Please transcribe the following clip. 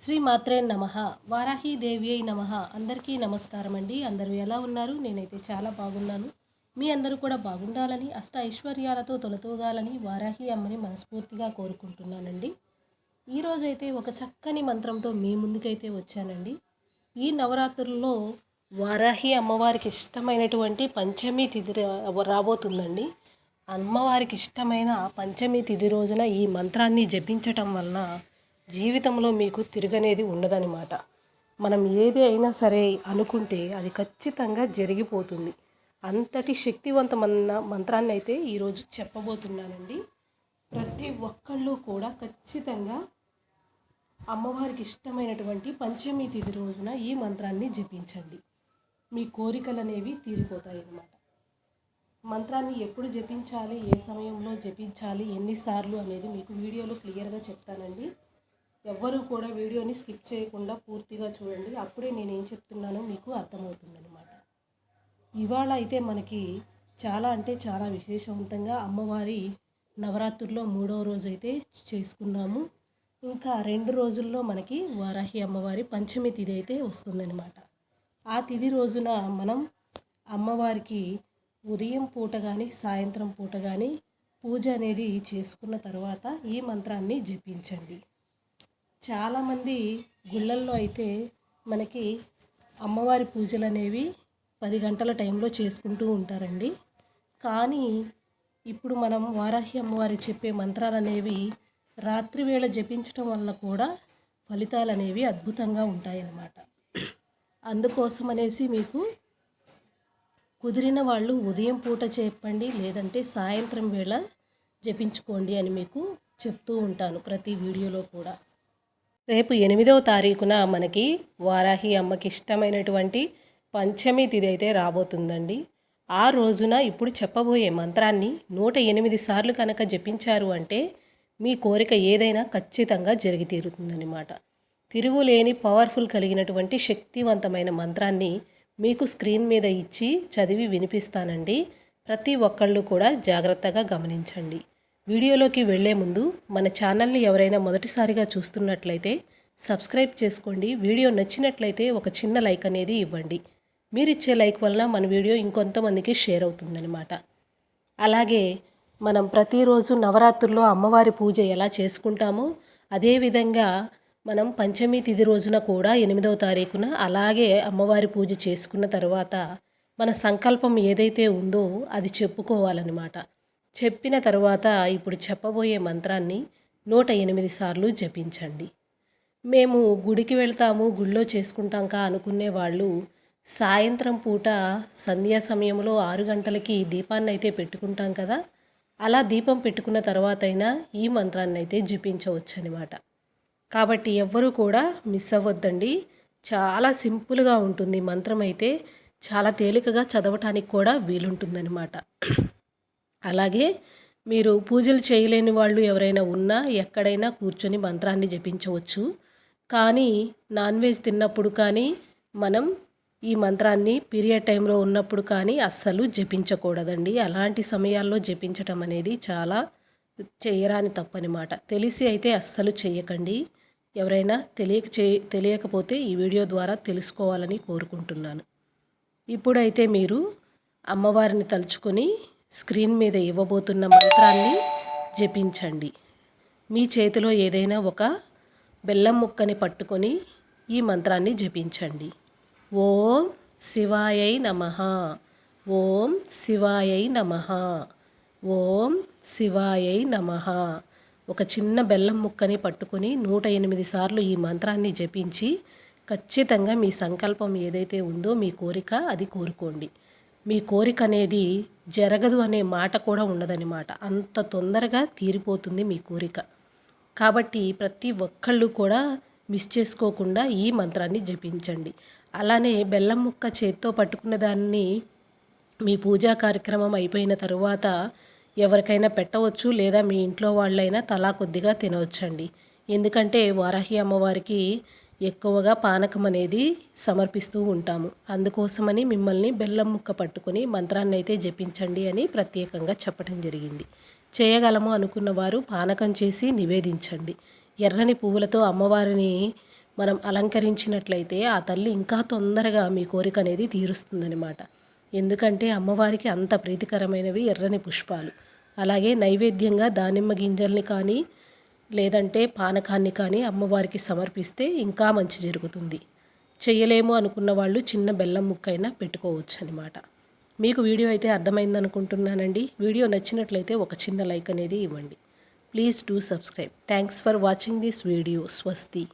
శ్రీ మాత్రే నమ. వారాహి దేవి అయి నమ. అందరికీ నమస్కారం అండి. అందరూ ఎలా ఉన్నారు? నేనైతే చాలా బాగున్నాను. మీ అందరూ కూడా బాగుండాలని అష్ట ఐశ్వర్యాలతో తొలతూగాలని వారాహి అమ్మని మనస్ఫూర్తిగా కోరుకుంటున్నానండి. ఈరోజైతే ఒక చక్కని మంత్రంతో మీ ముందుకైతే వచ్చానండి. ఈ నవరాత్రుల్లో వారాహి అమ్మవారికి ఇష్టమైనటువంటి పంచమి తిథి రాబోతుందండి. అమ్మవారికి ఇష్టమైన పంచమి తిథి రోజున ఈ మంత్రాన్ని జపించటం వలన జీవితంలో మీకు తిరగనేది ఉండదనమాట మనం ఏది అయినా సరే అనుకుంటే అది ఖచ్చితంగా జరిగిపోతుంది. అంతటి శక్తివంతమైన మంత్రాన్ని అయితే ఈరోజు చెప్పబోతున్నానండి. ప్రతి ఒక్కళ్ళు కూడా ఖచ్చితంగా అమ్మవారికి ఇష్టమైనటువంటి పంచమి తిథి రోజున ఈ మంత్రాన్ని జపించండి. మీ కోరికలు అనేవి తీరిపోతాయి అన్నమాట మంత్రాన్ని ఎప్పుడు జపించాలి ఏ సమయంలో జపించాలి ఎన్నిసార్లు అనేది మీకు వీడియోలో క్లియర్గా చెప్తానండి. ఎవ్వరూ కూడా వీడియోని స్కిప్ చేయకుండా పూర్తిగా చూడండి. అప్పుడే నేను ఏం చెప్తున్నానో మీకు అర్థమవుతుందనమాట ఇవాళ అయితే మనకి చాలా అంటే చాలా విశేషవంతంగా అమ్మవారి నవరాత్రుల్లో మూడవ రోజు అయితే చేసుకున్నాము. ఇంకా రెండు రోజుల్లో మనకి వారాహి అమ్మవారి పంచమి తిథి అయితే వస్తుందన్నమాట. ఆ తిథి రోజున మనం అమ్మవారికి ఉదయం పూట కానీ సాయంత్రం పూట కానీ పూజ అనేది చేసుకున్న తర్వాత ఈ మంత్రాన్ని జపించండి. చాలామంది గుళ్ళల్లో అయితే మనకి అమ్మవారి పూజలు అనేవి పది గంటల టైంలో చేసుకుంటూ ఉంటారండి. కానీ ఇప్పుడు మనం వారాహి అమ్మవారి చెప్పే మంత్రాలు అనేవి రాత్రి వేళ జపించడం వల్ల కూడా ఫలితాలు అనేవి అద్భుతంగా ఉంటాయన్నమాట. అందుకోసం అనేసి మీకు కుదిరిన వాళ్ళు ఉదయం పూట చెప్పండి లేదంటే సాయంత్రం వేళ జపించుకోండి అని మీకు చెప్తూ ఉంటాను ప్రతి వీడియోలో కూడా. రేపు ఎనిమిదవ తారీఖున మనకి వారాహి అమ్మకి ఇష్టమైనటువంటి పంచమి తిథి అయితే రాబోతుందండి. ఆ రోజున ఇప్పుడు చెప్పబోయే మంత్రాన్ని నూట ఎనిమిది సార్లు కనుక జపించారు అంటే మీ కోరిక ఏదైనా ఖచ్చితంగా జరిగి తీరుతుందన్నమాట. తిరుగులేని పవర్ఫుల్ కలిగినటువంటి శక్తివంతమైన మంత్రాన్ని మీకు స్క్రీన్ మీద ఇచ్చి చదివి వినిపిస్తానండి. ప్రతి ఒక్కళ్ళు కూడా జాగ్రత్తగా గమనించండి. వీడియోలోకి వెళ్ళే ముందు మన ఛానల్ని ఎవరైనా మొదటిసారిగా చూస్తున్నట్లయితే సబ్స్క్రైబ్ చేసుకోండి. వీడియో నచ్చినట్లయితే ఒక చిన్న లైక్ అనేది ఇవ్వండి. మీరు ఇచ్చే లైక్ వలన మన వీడియో ఇంకొంతమందికి షేర్ అవుతుందన్నమాట. అలాగే మనం ప్రతిరోజు నవరాత్రుల్లో అమ్మవారి పూజ ఎలా చేసుకుంటామో అదేవిధంగా మనం పంచమి తిది రోజున కూడా ఎనిమిదవ తారీఖున అలాగే అమ్మవారి పూజ చేసుకున్న తర్వాత మన సంకల్పం ఏదైతే ఉందో అది చెప్పుకోవాలన్నమాట. చెప్పిన తర్వాత ఇప్పుడు చెప్పబోయే మంత్రాన్ని నూట ఎనిమిది సార్లు జపించండి. మేము గుడికి వెళ్తాము గుళ్ళో చేసుకుంటాం కా అనుకునే వాళ్ళు సాయంత్రం పూట సంధ్యా సమయంలో ఆరు గంటలకి దీపాన్ని అయితే పెట్టుకుంటాం కదా అలా దీపం పెట్టుకున్న తర్వాత అయినా ఈ మంత్రాన్ని అయితే జపించవచ్చు అనమాట కాబట్టి ఎవ్వరూ కూడా మిస్ అవ్వద్దండి. చాలా సింపుల్గా ఉంటుంది మంత్రం అయితే చాలా తేలికగా చదవటానికి కూడా వీలుంటుందన్నమాట. అలాగే మీరు పూజలు చేయలేని వాళ్ళు ఎవరైనా ఉన్నా ఎక్కడైనా కూర్చొని మంత్రాన్ని జపించవచ్చు. కానీ నాన్ వెజ్ తిన్నప్పుడు కానీ మనం ఈ మంత్రాన్ని పీరియడ్ టైంలో ఉన్నప్పుడు కానీ అస్సలు జపించకూడదండి. అలాంటి సమయాల్లో జపించటం అనేది చాలా చేయరాని తప్పనమాట. తెలిసి అయితే అస్సలు చేయకండి ఎవరైనా తెలియక చే తెలియకపోతే ఈ వీడియో ద్వారా తెలుసుకోవాలని కోరుకుంటున్నాను. ఇప్పుడైతే మీరు అమ్మవారిని తలుచుకొని స్క్రీన్ మీద ఇవ్వబోతున్న మంత్రాన్ని జపించండి. మీ చేతిలో ఏదైనా ఒక బెల్లం ముక్కని పట్టుకొని ఈ మంత్రాన్ని జపించండి. ఓం శివాయై నమ. ఓం శివాయై నమ. ఓం శివాయై నమ. ఒక చిన్న బెల్లం ముక్కని పట్టుకొని నూట ఎనిమిది సార్లు ఈ మంత్రాన్ని జపించి ఖచ్చితంగా మీ సంకల్పం ఏదైతే ఉందో మీ కోరిక అది కోరుకోండి. మీ కోరిక అనేది జరగదు అనే మాట కూడా ఉండదన్నమాట. అంత తొందరగా తీరిపోతుంది మీ కోరిక. కాబట్టి ప్రతి ఒక్కళ్ళు కూడా మిస్ చేసుకోకుండా ఈ మంత్రాన్ని జపించండి. అలానే బెల్లం ముక్క చేత్తో పట్టుకున్న దాన్ని మీ పూజా కార్యక్రమం అయిపోయిన తరువాత ఎవరికైనా పెట్టవచ్చు లేదా మీ ఇంట్లో వాళ్ళైనా తలా కొద్దిగా తినవచ్చండి. ఎందుకంటే వారాహి అమ్మవారికి ఎక్కువగా పానకం అనేది సమర్పిస్తూ ఉంటాము. అందుకోసమని మిమ్మల్ని బెల్లం ముక్క పట్టుకొని మంత్రాన్ని అయితే జపించండి అని ప్రత్యేకంగా చెప్పడం జరిగింది. చేయగలము అనుకున్న వారు పానకం చేసి నివేదించండి. ఎర్రని పువ్వులతో అమ్మవారిని మనం అలంకరించినట్లయితే ఆ తల్లి ఇంకా తొందరగా మీ కోరిక అనేది తీరుస్తుందనమాట ఎందుకంటే అమ్మవారికి అంత ప్రీతికరమైనవి ఎర్రని పుష్పాలు. అలాగే నైవేద్యంగా దానిమ్మ గింజల్ని కానీ లేదంటే పానకాన్ని కానీ అమ్మవారికి సమర్పిస్తే ఇంకా మంచి జరుగుతుంది. చెయ్యలేము అనుకున్న వాళ్ళు చిన్న బెల్లం ముక్కైనా పెట్టుకోవచ్చు అనమాట మీకు వీడియో అయితే అర్థమైంది అనుకుంటున్నానండి వీడియో నచ్చినట్లయితే ఒక చిన్న లైక్ అనేది ఇవ్వండి. Please do subscribe. Thanks for watching this video. స్వస్తి.